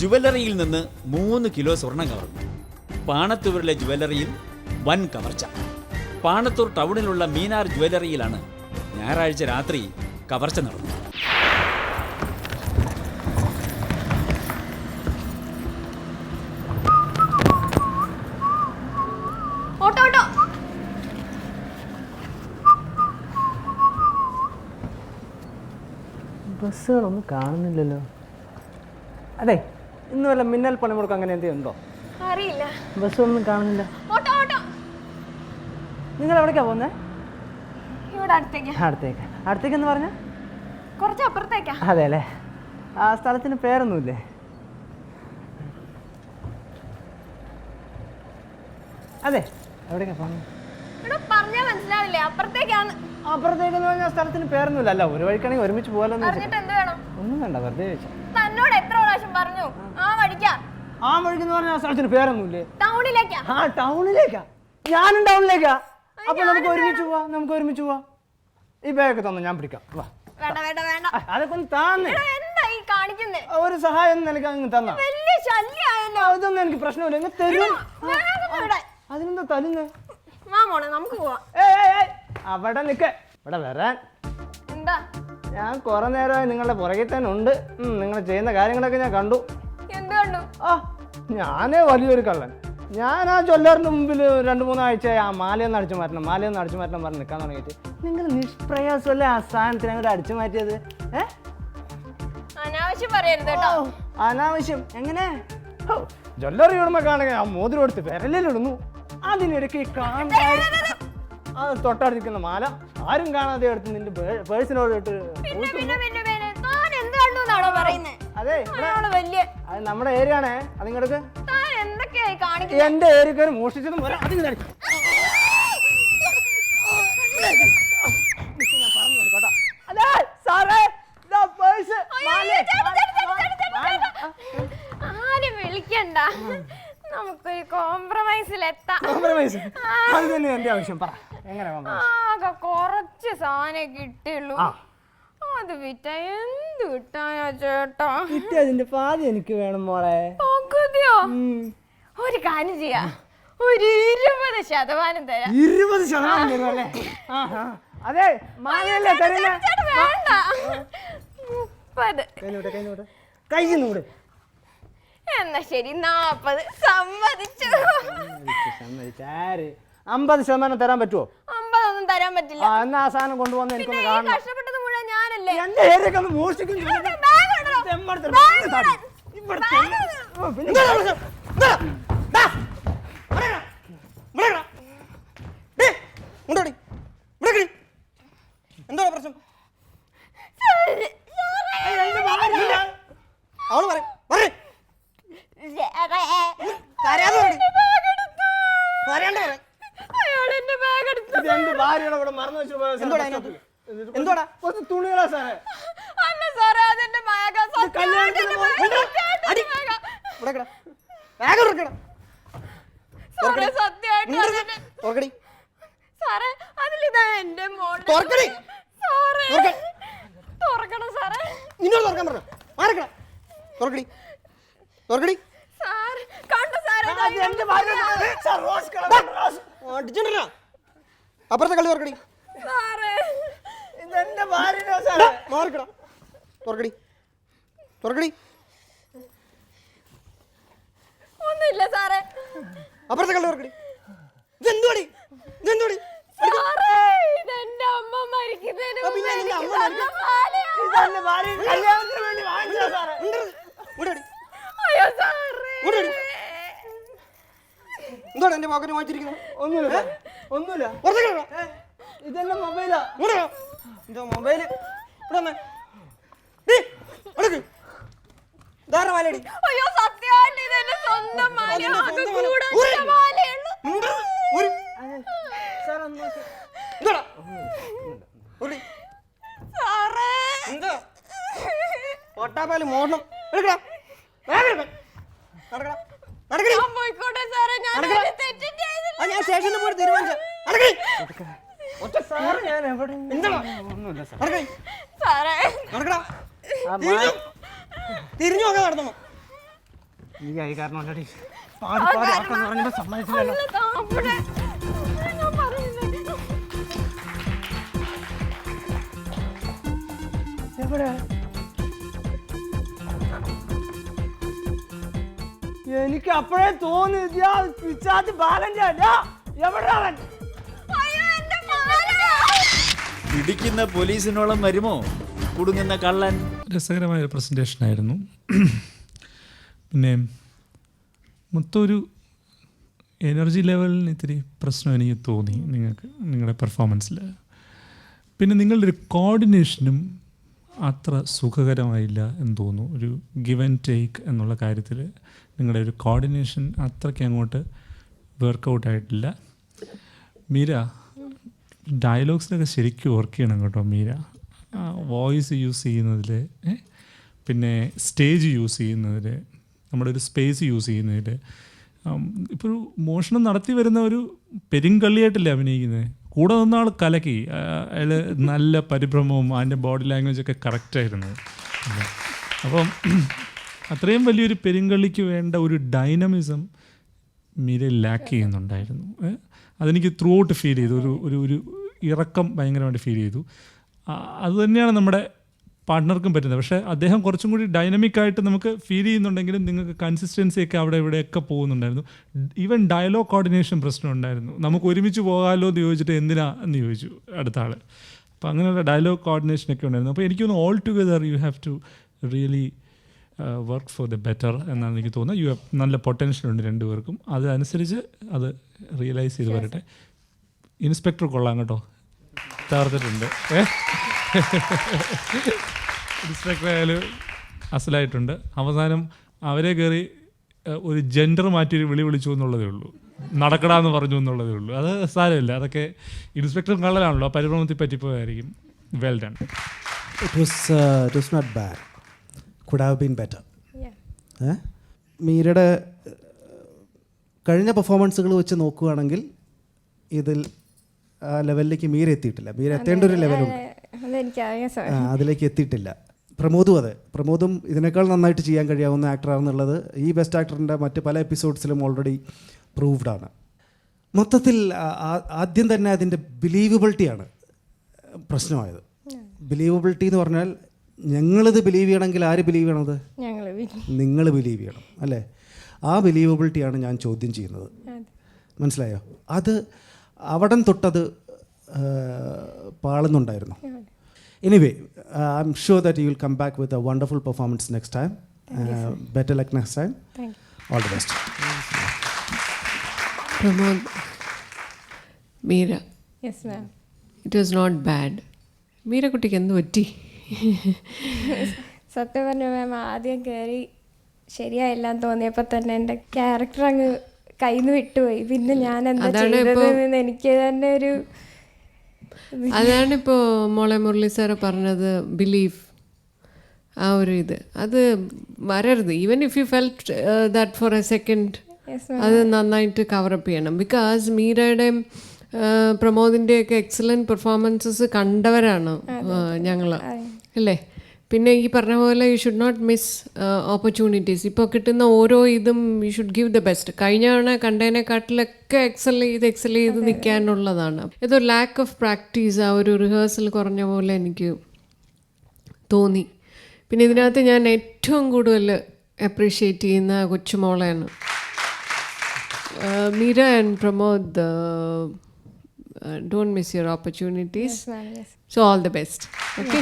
ജുവല്ലറിയിൽ നിന്ന് മൂന്ന് കിലോ സ്വർണം കവർന്നു. പാണത്തൂരിലെ ജുവല്ലറിയിൽ വൻ കവർച്ച. പാണത്തൂർ ടൗണിലുള്ള മീനാർ ജുവല്ലറിയിലാണ് ഞായറാഴ്ച രാത്രി കവർച്ച നടന്നത്. ബസ്സുകളൊന്നും കാണുന്നില്ലല്ലോ. അതെ ഇന്ന് വല്ല മിന്നൽ പണിമുടക്കം അങ്ങനെ എന്തെങ്കിലും ഉണ്ടോ? അറിയില്ല. ഒന്നും കാണുന്നില്ല. Auto auto. നിങ്ങൾ എവിടേക്കാ പോകുന്നത് ഇവിടെ അടുത്തേക്കാ. അടുത്തേക്ക്. അടുത്തേക്ക് എന്ന് പറഞ്ഞാൽ കുറച്ച് അപ്പുറത്തേക്കാ. അതെ അല്ലേ ആ സ്ഥലത്തിന് പേരൊന്നുമില്ലേ? അതെ എവിടേക്കാ പോകുന്നത് ഇവിടെ പറഞ്ഞാൽ മനസ്സിലാവില്ലേ? അപ്പുറത്തേക്കാണ് അപ്പുറത്തേക്ക് എന്ന് പറഞ്ഞാൽ സ്ഥലത്തിന് പേരൊന്നുമില്ല. അല്ല ഒരു വഴിക്കാണെങ്കിൽ ഒരുമിച്ച് പോകാലോ പറഞ്ഞിട്ട് എന്ത് വേണം? ഒന്നും വേണ്ട വെറുതെ ചോദിച്ചു പറഞ്ഞു. ആ വഴിക്കാ. ആ വഴിക്ക് എന്ന് പറഞ്ഞ ആ സ്ഥലത്തിന് പേരൊന്നുമില്ലേ? ടൗണിലേക്കാ. ആ ടൗണിലേക്കാ. ഞാനും ടൗണിലേക്കാ. അപ്പൊ നമുക്ക് ഒരുമിച്ച് പോവാ നമുക്ക് ഒരുമിച്ച് പോവാ. ഈ ബാഗ് തന്നു ഞാൻ പിടിക്കാം. വാ. വേണ്ട വേണ്ട വേണ്ട. ആ, അതൊക്കെ ഒന്ന് താന്നേ. എടാ, എന്താ ഈ കാണിക്കുന്നേ? ഒരു സഹായം നിനക്ക് അങ്ങ് തന്നാ? വലിയ ശല്യായല്ലോ. ആ, ഇതൊന്നും എനിക്ക് പ്രശ്നമില്ല. ഇങ്ങ് തരും. വേഗം ഇവിടെ. അതിനെന്താ തരുന്നേ വാ മോളെ നമുക്ക് പോവാം. ഏയ് ഏയ്, ഏയ്. അവിടെ നിൽക്ക് ഇവിടെ വരാൻ. എന്താ? ഞാൻ കുറെ നേരമായി നിങ്ങളുടെ പുറകിൽ തന്നെ ഉണ്ട്. നിങ്ങൾ ചെയ്യുന്ന കാര്യങ്ങളൊക്കെ ഞാൻ കണ്ടു. എന്ത് കണ്ടു? ആ ഞാനേ വലിയൊരു കള്ളൻ. ഞാൻ ആ ചൊല്ലാറിന് മുമ്പിൽ രണ്ട് മൂന്നാഴ്ചയായി ആ മാലയൊന്ന് അടിച്ചു മാറ്റണം മാലയൊന്ന് അടിച്ചു മാറ്റണം പറഞ്ഞ് നിൽക്കാൻ തുടങ്ങിയിട്ട്. നിങ്ങൾ നിഷ്പ്രയാസമല്ലേ ആ സാധനത്തിന് അങ്ങോട്ട് അടിച്ചു മാറ്റിയത്? ഏ? അനാവശ്യം പറയരുത് കേട്ടോ. അനാവശ്യം. എങ്ങനെ? ജ്വല്ലറി ഉടമ കാണുക ആ മോതിരം എടുത്ത് വിരലിലിടുന്നു. അതിനിടയ്ക്ക് കാണാൻ തൊട്ടടുത്തിരിക്കുന്ന മാല. ആരും കാണാതെ എടുത്ത് നിന്റെ പേഴ്സിനോട് ഇട്ട് അതെ അത് നമ്മുടെ ഏരിയ ആണേ. കാണിക്കുന്നത് എന്റെ ഏരിയക്കാർ മോഷ്ടിച്ചതും. അതെ, ആ, ആരും വിളിക്കണ്ട. നമുക്കൊരു കോംപ്രമൈസിലെത്താം compromise. അത് തന്നെ എന്റെ ആവശ്യം. പറ. എങ്ങനെ compromise? ആകെ കുറച്ച് സാധനം കിട്ടിയുള്ളൂ ആ. അത് വിറ്റ. എന്ത് കിട്ടാനാ ചേട്ടാ? കിട്ടി അതിന്റെ പാതി എനിക്ക് വേണം മോളെ. പകുതിയോ. ഒരു കാര്യം ചെയ്യാ. ഒരു ഇരുപത് ശതമാനം തരാം. ഇരുപത് ശതമാനം തരും അല്ലേ. അതെ മാലയല്ലേ തരുന്ന? മുപ്പത്. കൈനോട്ടെ കൈനോട്ടെ കൈന്നൂടെ എന്നാ ശരി നാപ്പത് സമ്മതിച്ചു അമ്പത് ശതമാനം തരാൻ പറ്റുമോ അമ്പതൊന്നും തരാൻ പറ്റില്ല ആ എന്നാ ആ സാധനം കൊണ്ടുവന്ന് പിന്നെ ഈ കാണണം കഷ്ടപ്പെട്ടത് മുഴുവൻ ഞാനല്ലേ എന്റെ ഏരിയൊക്കെ ഒന്ന് മോഷ്ടിക്കും ഇവിടെ താടി. ഇടാൻ. ഇവിടെ ബാഗ് തെങ്ങ്. ഓ, പിന്നെ ഇതാ പ്രശ്നം. ഇതാ. ദാ. ഇവിടെ ഇടാ. ഇവിടെ ഇടാ. ഡേയ്, ഇങ്ങോട്ട് വാടി. ഇവിടെ ഇരി. എന്താണ് പ്രശ്നം സാറേ, സാറേ. ഏയ്, എന്റെ ഭാര്യ. അവൾ പറയും പറയ്. സാറേ. കരയാതെ പറയ്. എന്റെ ബാഗ് എടുത്തു. കരയാണ്ട് പറയ്. അയാൾ എന്റെ ബാഗ് എടുത്തു ഇത് എന്റെ ഭാര്യയുടെ ഇവിടെ മറന്നു വെച്ചിട്ട് പോയ എന്തോടാ സാധനം. അതിനകത്ത്? എന്തോടാ? കുറച്ച് തുണികളാ സാറേ അല്ല സാറേ അതെന്റെ ബാഗാ സത്യമായിട്ട് കല്യാണത്തിന് എന്റെ പോയി- ബാഗാ. അടി. ചേട്ടന്റെ ബാഗാ. ഇവിടെ കിടാ ബാഗ് തുറക്കടാ സാറേ സത്യമായിട്ട് അതെന്റെ തുറക്കടി സാറേ അതിലിതാ എന്റെ മോളുടെ തുറക്കടി. സാറേ തുറക്ക. തുറക്കണം സാറേ നിന്നോട് തുറക്കാൻ പറഞ്ഞു മാറക്കടാ തുറക്കടി. തുറക്കടി. സാർ കണ്ടു സാറേ ഇതാ അത് എന്റെ ഇതൊന്ന് ഭാര്യ പറയാം. Sir, rose colour rose. അടിച്ചിട്ടില്ല അപ്പുറത്തെ കളി തുറക്കടി സാറേ ഇത് എന്റെ ഭാര്യയുടെ സാറേ മാറിക്കടാ തുറക്കടി തുറക്കടി ഒന്നുമില്ല സാറേ. അപ്പുറത്തെ കളി ഇതെന്തോടി ഇതെന്തുവാടി? ഇതെന്തുവാടി? സാറേ ഇതെന്റെ അമ്മ മരിക്കുന്നതിന് ആ, പിന്നെ മുമ്പ് നിന്റെ എനിക്ക് അമ്മ തന്ന മാലയാ. ഇത് എന്റെ ഭാര്യ കല്യാണത്തിന് വേണ്ടി വാങ്ങിച്ചതാ സാറേ. അയ്യോ എന്താണ് എന്റെ പോക്കറ്റ് വാങ്ങിച്ചിരിക്കുന്നത് ഒന്നുമില്ല സാറേ. ഒന്നുമില്ല. പുറത്തേക്ക് കളടാ. ഏ, ഇതെന്റെ മൊബൈലാ. ഇങ്ങോട്ട് വാ. മൊബൈൽ. ഇവിടെ വന്നേ ഡേയ്, അയ്യോ സത്യമായിട്ട് ഇതെന്റെ സ്വന്തം മാല. ആകെ മാല. കൂടെ. ഒറ്റ മാലയുള്ളൂ. സാറേ എന്താ? പൊട്ടാപ്പാൽ മോടണം എടുക്കടാ. വേഗം എടുക്ക്. നടക്കടാ. നടക്കടി. ഞാൻ പോയിക്കോട്ടെ സാറേ ഞാൻ നടക്കടാ. ഒരു തെറ്റും ചെയ്തില്ല ആ ഞാൻ സ്റ്റേഷനിൽ പോയി തീരുമാനിച്ചു നടക്കടി. ഒറ്റ സാർ ഞാൻ എവിടെ എന്താടാ? ഒന്നുമില്ല സാർ നടക്കടി. സാറേ. നടക്കടാ. ആ തിരിഞ്ഞു തിരിഞ്ഞു നോക്കാൻ നടത്തണം നീ ആയി കാരണം already പാടി പാടി ആക്കാൻ പറഞ്ഞപ്പോൾ സമ്മതിച്ചില്ലല്ലോ. എവിടെ? എനിക്ക് അപ്പോഴേ തോന്നി പിച്ചാത്തി ബാലന്റെ അല്ല. എവിടെ അവൻ? പിടിക്കുന്ന പോലീസിനോളം വരുമോ? കുടുങ്ങുന്ന കള്ളൻ. രസകരമായ ഒരു പ്രസന്റേഷൻ ആയിരുന്നു. പിന്നെ മൊത്തം ഒരു എനർജി ലെവലിന് ഇത്തിരി പ്രശ്നം എനിക്ക് തോന്നി നിങ്ങൾക്ക് നിങ്ങളുടെ പെർഫോമൻസിൽ പിന്നെ നിങ്ങളുടെ ഒരു കോർഡിനേഷനും അത്ര സുഖകരമായില്ല എന്ന് തോന്നുന്നു. ഒരു ഗിവ് ആൻഡ് ടേക്ക് എന്നുള്ള കാര്യത്തിൽ നിങ്ങളുടെ ഒരു കോർഡിനേഷൻ അത്രയ്ക്ക് അങ്ങോട്ട് വർക്കൗട്ട് ആയിട്ടില്ല. മീര ഡയലോഗ്സിനൊക്കെ ശരിക്കും വർക്ക് ചെയ്യണം കേട്ടോ മീര. വോയിസ് യൂസ് ചെയ്യുന്നതിൽ പിന്നെ സ്റ്റേജ് യൂസ് ചെയ്യുന്നതിൽ നമ്മുടെ ഒരു സ്പേസ് യൂസ് ചെയ്യുന്നതിൽ ഇപ്പോൾ മോഷണം നടത്തി വരുന്ന ഒരു പെരുങ്കള്ളിയായിട്ടല്ലേ അഭിനയിക്കുന്നത് കൂടെ നിന്ന ആൾ കലക്കി അയാൾ നല്ല പരിഭ്രമവും അതിന്റെ ബോഡി ലാംഗ്വേജ് ലാംഗ്വേജൊക്കെ കറക്റ്റായിരുന്നു അപ്പം അത്രയും വലിയൊരു പെരുങ്കള്ളിക്ക് വേണ്ട ഒരു ഡൈനമിസം മീര ലാക്ക് ചെയ്യുന്നുണ്ടായിരുന്നു? അതെനിക്ക് ത്രൂ ഔട്ട് ഫീൽ ചെയ്തു. ഒരു ഒരു ഇറക്കം ഭയങ്കരമായിട്ട് ഫീൽ ചെയ്തു. ആ, അത് തന്നെയാണ് നമ്മുടെ പാർട്ട്ണർക്കും പറ്റുന്നത്. പക്ഷേ അദ്ദേഹം കുറച്ചും കൂടി ഡൈനമിക് ആയിട്ട് നമുക്ക് ഫീൽ ചെയ്യുന്നുണ്ടെങ്കിലും നിങ്ങൾക്ക് കൺസിസ്റ്റൻസി ഒക്കെ അവിടെ ഇവിടെയൊക്കെ പോകുന്നുണ്ടായിരുന്നു. ഈവൻ ഡയലോഗ് കോർഡിനേഷൻ പ്രശ്നം ഉണ്ടായിരുന്നു. നമുക്ക് ഒരുമിച്ച് പോകാമല്ലോ എന്ന് ചോദിച്ചിട്ട് എന്തിനാ എന്ന് ചോദിച്ചു അടുത്ത ആൾ അപ്പോൾ അങ്ങനെയുള്ള ഡയലോഗ് കോർഡിനേഷൻ ഒക്കെ ഉണ്ടായിരുന്നു. അപ്പോൾ എനിക്ക് തോന്നുന്നു all together you have to really work for the better എന്നാണ് എനിക്ക് തോന്നുന്നത്. യു ഹാവ് നല്ല പൊട്ടൻഷ്യൽ ഉണ്ട് രണ്ടുപേർക്കും. അതനുസരിച്ച് അത് റിയലൈസ് ചെയ്ത് വരട്ടെ. ഇൻസ്പെക്ടർ കൊള്ളാം കേട്ടോ. തകർത്തിട്ടുണ്ട്. ആയാലും അസലായിട്ടുണ്ട്. അവസാനം അവരെ കയറി ഒരു ജെൻഡർ മാറ്റി ഒരു വിളി വിളിച്ചു എന്നുള്ളതേ ഉള്ളൂ. നടക്കടാന്ന് പറഞ്ഞു എന്നുള്ളതേ ഉള്ളൂ. അത് സാരമില്ല. അതൊക്കെ ഇൻസ്പെക്ടർ കള്ളലാണല്ലോ പരിഭ്രമത്തിൽ പറ്റിപ്പോയായിരിക്കും well done it was it was not bad. Could have been better. Yeah. ഏ? മീരയുടെ കഴിഞ്ഞ പെർഫോമൻസുകൾ വെച്ച് നോക്കുകയാണെങ്കിൽ ഇതിൽ ആ ലെവലിലേക്ക് മീര എത്തിയിട്ടില്ല. മീര എത്തേണ്ട ഒരു ലെവലുണ്ട് അതെനിക്കറിയാം സാർ ആ, അതിലേക്ക് എത്തിയിട്ടില്ല. പ്രമോദും അതെ. പ്രമോദും ഇതിനേക്കാൾ നന്നായിട്ട് ചെയ്യാൻ കഴിയാവുന്ന ആക്ടറാണെന്നുള്ളത് ഈ ബെസ്റ്റ് ആക്ടറിന്റെ മറ്റ് പല എപ്പിസോഡ്സിലും ഓൾറെഡി പ്രൂവ്ഡ് ആണ്. മൊത്തത്തിൽ ആ- ആ- ആദ്യം തന്നെ അതിന്റെ ബിലീവബിലിറ്റിയാണ് പ്രശ്നമായത്. ബിലീവബിലിറ്റി എന്ന് പറഞ്ഞാൽ ഞങ്ങളിത് ബിലീവ് ചെയ്യണമെങ്കിൽ ആര് ബിലീവ് ചെയ്യണത്? ഞങ്ങൾ നിങ്ങൾ ബിലീവ് ചെയ്യണം അല്ലേ? ആ ബിലീവബിലിറ്റിയാണ് ഞാൻ ചോദ്യം ചെയ്യുന്നത്. മനസ്സിലായോ? അത് അവിടം തൊട്ടത് പാളുന്നുണ്ടായിരുന്നു. Anyway I'm sure that you will come back with a wonderful performance next time better luck next time all the best Pramod Meera yes ma'am it was not bad മീരക്കുട്ടിക്ക് എന്ത് പറ്റി? സത്യം പറഞ്ഞ മാം ആദ്യം കയറി ശരിയായില്ല എന്ന് തോന്നിയപ്പോൾ തന്നെ എന്റെ ക്യാരക്ടർ അങ്ങ് കയ്യിൽ നിന്ന് വിട്ടുപോയി. പിന്നെ ഞാൻ എന്താ ചെയ്തതെന്ന് എനിക്ക് തന്നെ ഒരു അതാണ് ഇപ്പോ മോളെ മുരളി സാറ് പറഞ്ഞത് ബിലീഫ് ആ ഒരു ഇത്. അത് വരരുത്. Even if you felt that for a second അത് നന്നായിട്ട് കവറപ്പ് ചെയ്യണം. ബിക്കോസ് മീരയുടെയും പ്രമോദിന്റെയൊക്കെ എക്സലന്റ് പെർഫോമൻസസ് കണ്ടവരാണ് ഞങ്ങൾ അല്ലേ? പിന്നെ ഈ പറഞ്ഞ പോലെ you should not miss opportunities ഇപ്പോൾ കിട്ടുന്ന ഓരോ ഇതും you should give the best കഴിഞ്ഞ തവണ കണ്ടതിനെക്കാട്ടിലൊക്കെ എക്സൽ ചെയ്ത് എക്സൽ ചെയ്ത് നിൽക്കാനുള്ളതാണ്. ഇതൊരു ലാക്ക് ഓഫ് പ്രാക്ടീസ് ആ ഒരു റിഹേഴ്സൽ കുറഞ്ഞ പോലെ എനിക്ക് തോന്നി. പിന്നെ ഇതിനകത്ത് ഞാൻ ഏറ്റവും കൂടുതൽ അപ്രീഷിയേറ്റ് ചെയ്യുന്ന കൊച്ചുമോളെയാണ്. Meera and Pramod don't miss your opportunities so all the best okay